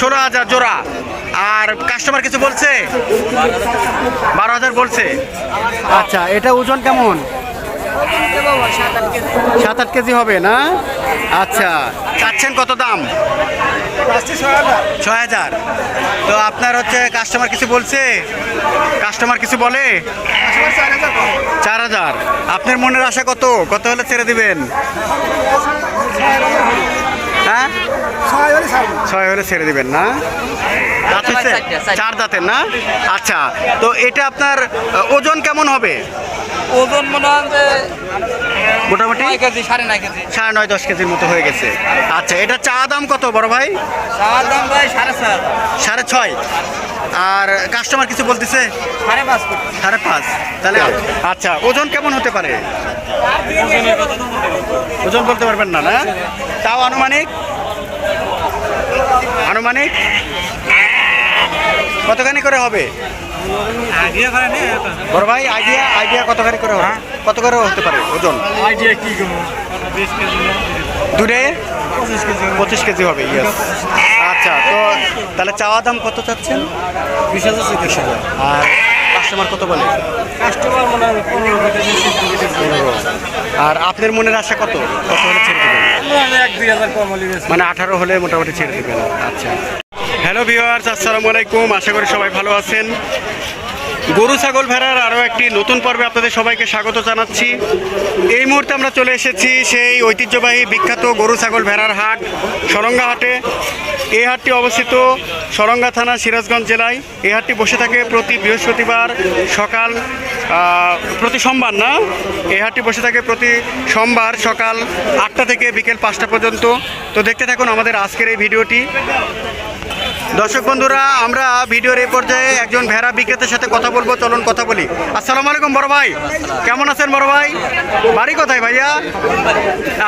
ষোলো হাজার জোড়া। আর কাস্টমার কিছু বলছে? বারো হাজার বলছে। আচ্ছা এটা ওজন কেমন? সাত আট কেজি হবে না? আচ্ছা। চাচ্ছেন কত দাম? ছয় হাজার। তো আপনার হচ্ছে কাস্টমার কিছু বলছে? কাস্টমার কিছু বলে? চার হাজার। আপনার মনের আশা কত? কত হলে ছেড়ে দিবেন? হ্যাঁ? ছয় হলে ছেড়ে দিবেন না? চার দাঁতের না? আচ্ছা তো এটা আপনার ওজন কেমন হবে? ওজন মনে হয় যে মোটামুটি? কেজি সাড়ে নয় কেজি। সাড়ে নয় দশ কেজির মতো হয়ে গেছে। আচ্ছা এটা চা দাম কত বড় ভাই? চার দাম ভাই সাড়ে চার সাড়ে ছয়। আর কাস্টমার কিছু বলতেছে? সাড়ে পাঁচ সাড়ে পাঁচ। তাহলে আচ্ছা ওজন কেমন হতে পারে? ওজন বলতে পারবেন না না? তাও আনুমানিক? আনুমানিক? কতখানি করে হবে? বড় ভাই আইডিয়া আইডিয়া কতখানি করে হবে? কত করে হতে পারে ওজন? আইডিয়া কি দূরে? পঁচিশ কেজি হবে। ইয়েস আচ্ছা তো তাহলে চাওয়া দাম কত চাচ্ছেন? বিশ হাজার। আর কাস্টমার কত বলে? কাস্টমার মনে হয় পনেরো আর আপনার মনের আশা কত? কত হলে ছেড়ে দেবেন? মানে আঠারো হলে মোটামুটি ছেড়ে দেবেন। আচ্ছা। হ্যালো ভিওয়ার্স আসসালামু আলাইকুম। আশা করি সবাই ভালো আছেন। গরু, ছাগল ভেড়ার আরও একটি নতুন পর্বে আপনাদের সবাইকে স্বাগত জানাচ্ছি। এই মুহূর্তে আমরা চলে এসেছি সেই ঐতিহ্যবাহী বিখ্যাত গরু, ছাগল ভেড়ার হাট, সরঙ্গা হাটে। এই হাটটি অবস্থিত সরঙ্গা থানা, সিরাজগঞ্জ জেলায়। এই হাটটি বসে থাকে প্রতি বৃহস্পতিবার সকাল প্রতি সোমবার না? এই হাটটি বসে থাকে প্রতি সোমবার সকাল আটটা থেকে বিকেল পাঁচটা পর্যন্ত। তো দেখতে থাকুন আমাদের আজকের এই ভিডিওটি। দর্শক বন্ধুরা আমরা ভিডিওর এই পর্যায়ে একজন ভেড়া বিক্রেতার সাথে কথা বলব। চলুন কথা বলি। আসসালামু আলাইকুম বড় ভাই। কেমন আছেন বড় ভাই? বাড়ি কোথায় ভাইয়া?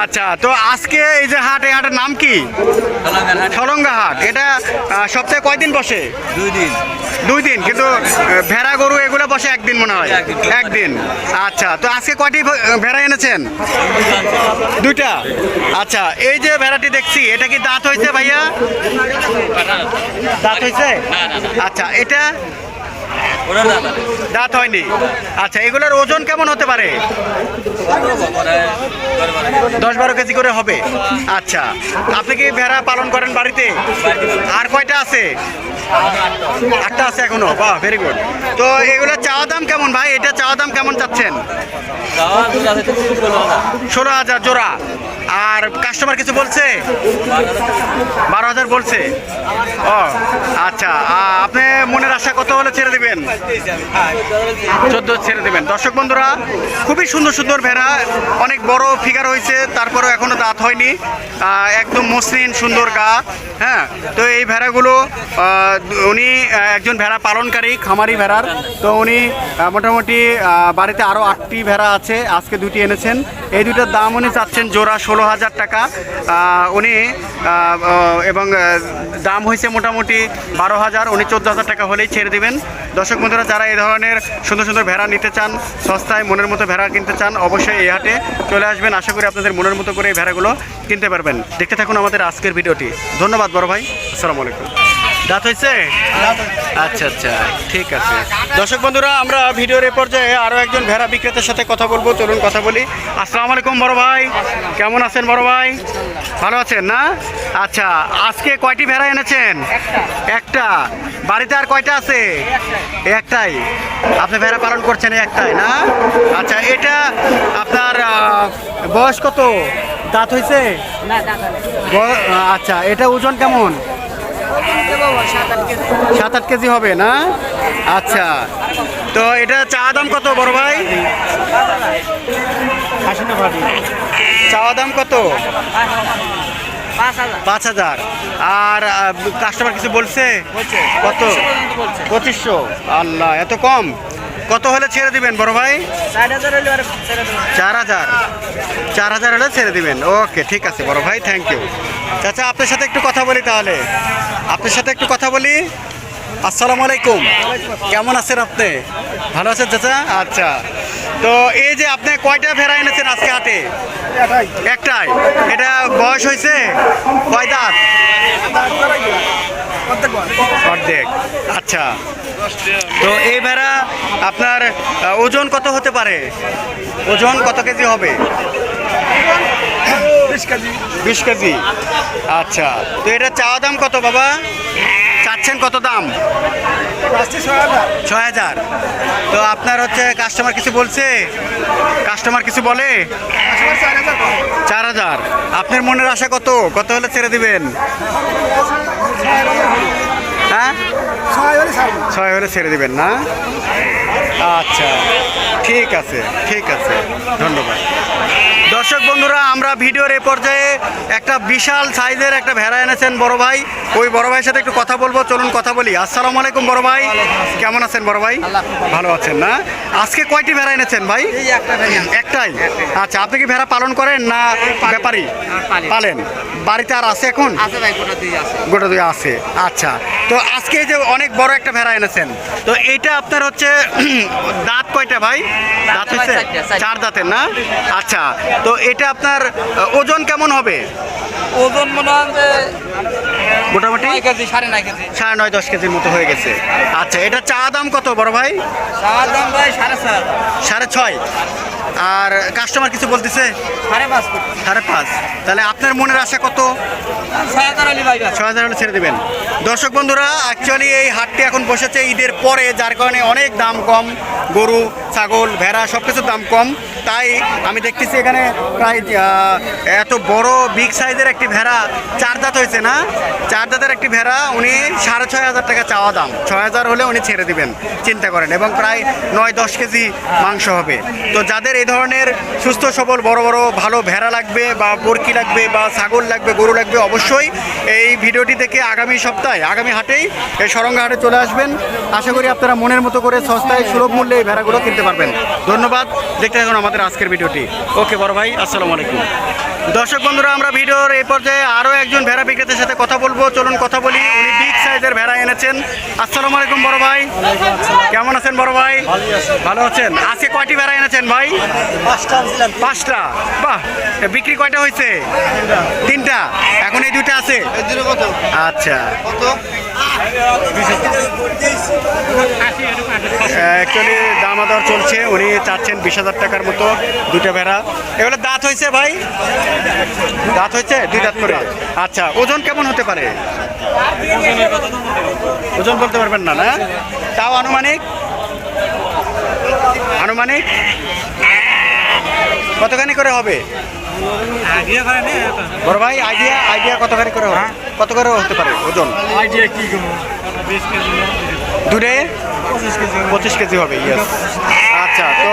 আচ্ছা তো আজকে এই যে হাট এই হাটের নাম কি? সলঙ্গা হাট। এটা সপ্তাহে কয়দিন বসে? দুই দিন। দুই দিন কিন্তু ভেড়া গরু এগুলো বসে একদিন মনে হয়। একদিন আচ্ছা তো আজকে কয়টি ভেড়া এনেছেন? দুইটা। আচ্ছা এই যে ভেড়াটি দেখছি এটা কি দাঁত হয়েছে ভাইয়া? দাঁত হয়েছে? আচ্ছা এটা দাঁত হয়নি। আচ্ছা এগুলোর ওজন কেমন হতে পারে? দশ বারো কেজি করে হবে। আচ্ছা আপনি কি ভেড়া পালন করেন বাড়িতে? আর কয়টা আছে? আটটা আছে এখনও। বাহ ভেরি গুড তো এগুলো চাওয়া দাম কেমন ভাই? এটা চাওয়া দাম কেমন চাচ্ছেন? ষোলো হাজার জোড়া। আর কাস্টমার কিছু বলছে? বারো হাজার বলছে। ও আচ্ছা আপনি মনের আশা কত হলে ছেড়ে দেবেন? চোদ্দ ছেড়ে দেবেন। দর্শক বন্ধুরা, খুবই সুন্দর সুন্দর ভেড়া, অনেক বড় ফিগার হয়েছে, তারপরেও এখনও দাঁত হয়নি। একদম মসৃণ, সুন্দর গা হ্যাঁ? তো এই ভেড়াগুলো উনি একজন ভেড়া পালনকারী, খামারি ভেড়ার। তো উনি মোটামুটি বাড়িতে আরও আটটি ভেড়া আছে, আজকে দুটি এনেছেন। এই দুটোর দাম উনি চাচ্ছেন জোড়া ষোলো হাজার টাকা। উনি এবং দাম হয়েছে মোটামুটি বারো হাজার, উনি চোদ্দ হাজার টাকা হলেই ছেড়ে দিবেন। দর্শক বন্ধুরা, যারা এই ধরনের সুন্দর সুন্দর ভেড়া নিতে চান, সস্তায় মনের মতো ভেড়া কিনতে চান, অবশ্যই এই হাটে চলে আসবেন। আশা করি আপনাদের মনের মতো করে এই ভেড়াগুলো কিনতে পারবেন। দেখতে থাকুন আমাদের আজকের ভিডিওটি। ধন্যবাদ বড় ভাই। আসসালামু আলাইকুম। দাঁত হয়েছে? আচ্ছা আচ্ছা ঠিক আছে। দর্শক বন্ধুরা আমরা ভিডিওর এ পর্যায়ে আরও একজন ভেড়া বিক্রেতার সাথে কথা বলব। চলুন কথা বলি। আসসালামু আলাইকুম বড় ভাই। কেমন আছেন বড় ভাই? ভালো আছেন না? আচ্ছা আজকে কয়টি ভেড়া এনেছেন? একটা। বাড়িতে আর কয়টা আছে? একটাই। আপনি ভেড়া পালন করছেন একটাই না? আচ্ছা এটা আপনার বয়স কত? দাঁত হয়েছে? আচ্ছা এটা ওজন কেমন? সাত আট কেজি হবে, না? আচ্ছা। তো এটা চা দাম কত, বড় ভাই? চা দাম কত? পাঁচ হাজার। আর কাস্টমার কিছু বলছে? কত? পঁচিশশো। আল্লাহ, এত কম? কত হলে ছেড়ে দিবেন বড় ভাই? চার হাজার। চার হাজার হলে ছেড়ে দিবেন। ওকে ঠিক আছে বড় ভাই থ্যাংক ইউ চাচা আপনার সাথে একটু কথা বলি তাহলে। আপনার সাথে একটু কথা বলি। আসসালামু আলাইকুম। কেমন আছেন আপনি? ভালো আছেন চাচা? আচ্ছা। তো এই যে আপনি কয়টা ভেড়া এনেছেন আজকে হাটে? একটাই। এটা বয়স হয়েছে? কয় দাঁত? অর্ধেক। আচ্ছা। তো এই ভেড়া আপনার ওজন কত হতে পারে? ওজন কত কেজি হবে? বিশ কেজি। আচ্ছা। তো এটা চাওয়া দাম কত বাবা? চাচ্ছেন কত দাম? ছয় হাজার। তো আপনার হচ্ছে কাস্টমার কিছু বলছে? কাস্টমার কিছু বলে? চার হাজার। আপনার মনের আশা কত? কত হলে ছেড়ে দিবেন? ছয় হলে ছেড়ে দিবেন না? আচ্ছা ঠিক আছে ঠিক আছে ধন্যবাদ। দর্শক বন্ধুরা আমরা ভিডিওর এই পর্যায়ে একটা বিশাল সাইজের একটা ভেড়া এনেছেন বড় ভাই। ওই বড় ভাইয়ের সাথে একটু কথা বলব চলুন কথা বলি। আসসালামু আলাইকুম বড় ভাই। কেমন আছেন বড় ভাই? ভালো। আছেন না? আজকে কয়টি ভেড়া এনেছেন ভাই? একটাই? আচ্ছা আপনি কি ভেড়া পালন করেন না ব্যাপারী? পালেন। বাড়িতে আর আছে এখন? আছে ভাই গোটা দুই আছে। গোটা দুই আছে। আচ্ছা তো আজকে যে অনেক বড় একটা ভেড়া এনেছেন তো এইটা আপনার হচ্ছে দাঁত কয়টা ভাই? দাঁত হচ্ছে। চার দাঁতের না? আচ্ছা তো এটা আপনার ওজন কেমন হবে? ওজন মনে হয় মোটামুটি? কেজি সাড়ে নয় কেজি। সাড়ে নয় দশ কেজির মতো হয়ে গেছে। আচ্ছা এটা চা দাম কত বড় ভাই? দাম ভাই সাড়ে চার সাড়ে ছয়। আর কাস্টমার কিছু বলতেছে? সাড়ে পাঁচ সাড়ে পাঁচ। তাহলে আপনার মনের আশা কত? ছয় হাজার হলে ছেড়ে দেবেন। দর্শক বন্ধুরা অ্যাকচুয়ালি এই হাটটি এখন বসেছে ঈদের পরে যার কারণে অনেক দাম কম। গরু ছাগল ভেড়া সব কিছুর দাম কম। তাই আমি দেখতেছি এখানে প্রায় এত বড় বিগ সাইজের একটি ভেড়া, চার দাঁত হয়েছে না? চার দাঁতের একটি ভেড়া, উনি সাড়ে ছয় হাজার টাকা চাওয়া দাম। ছয় হাজার হলে উনি ছেড়ে দিবেন, চিন্তা করেন, এবং প্রায় নয় দশ কেজি মাংস হবে। তো যাদের এই ধরনের সুস্থ, সবল, বড় বড়, ভালো ভেড়া লাগবে বা বরকি লাগবে বা ছাগল লাগবে, গরু লাগবে, অবশ্যই এই ভিডিওটি থেকে আগামী সপ্তাহে, আগামী হাটেই এই সরঙ্গা হাটে চলে আসবেন। আশা করি আপনারা মনের মতো করে সস্তায় সুলভ মূল্যে এই ভেড়াগুলো কিনতে পারবেন। ধন্যবাদ। দেখতে থাকুন আমাদের আজকের ভিডিওটি। ওকে বড় ভাই আসসালামু আলাইকুম। দর্শক বন্ধুরা আমরা ভিডিওর এই পর্যায়ে আরও একজন ভেড়া বিক্রেতার সাথে কথা বলব। চলুন কথা বলি উনি বিগ সাইজের ভেড়া এনেছেন। আসসালামু আলাইকুম বড় ভাই। কেমন আছেন বড় ভাই? ভালো আছেন? আজকে কয়টি ভেড়া এনেছেন ভাই? পাঁচটা বাহ বিক্রি কয়টা হয়েছে? তিনটা। এখন এই দুইটা আছে? আচ্ছা। অ্যাকচুয়ালি দাম আদর চলছে, উনি চাচ্ছেন বিশ হাজার টাকার মতো দুটো ভেড়া। এগুলো দাঁত হয়েছে ভাই? দাঁত হয়েছে? দুই দাঁত করে। আচ্ছা ওজন কেমন হতে পারে? ওজন বলতে পারবেন না না? তাও আনুমানিক? আনুমানিক? কতখানি করে হবে? বড় ভাই আইডিয়া আইডিয়া কতখানি করে হবে কত করে হতে পারে ওজন? আইডিয়া কি করব দূরে পঁচিশ কেজি পঁচিশ কেজি হবে ইয়েস আচ্ছা তো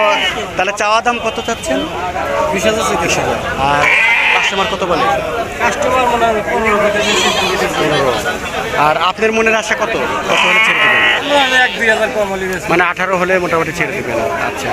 তাহলে চাওয়া দাম কত চাচ্ছেন? বিশ হাজার চব্বিশ হাজার। আর কাস্টমার কত বলে? কাস্টমার মনে হয় পনেরো কেজি পনেরো। আর আপনার মনের আশা কত? কত হলে ছেড়ে দেবেন? এক দুই হাজার কম হলে মানে আঠারো হলে মোটামুটি ছেড়ে দেবেন। আচ্ছা।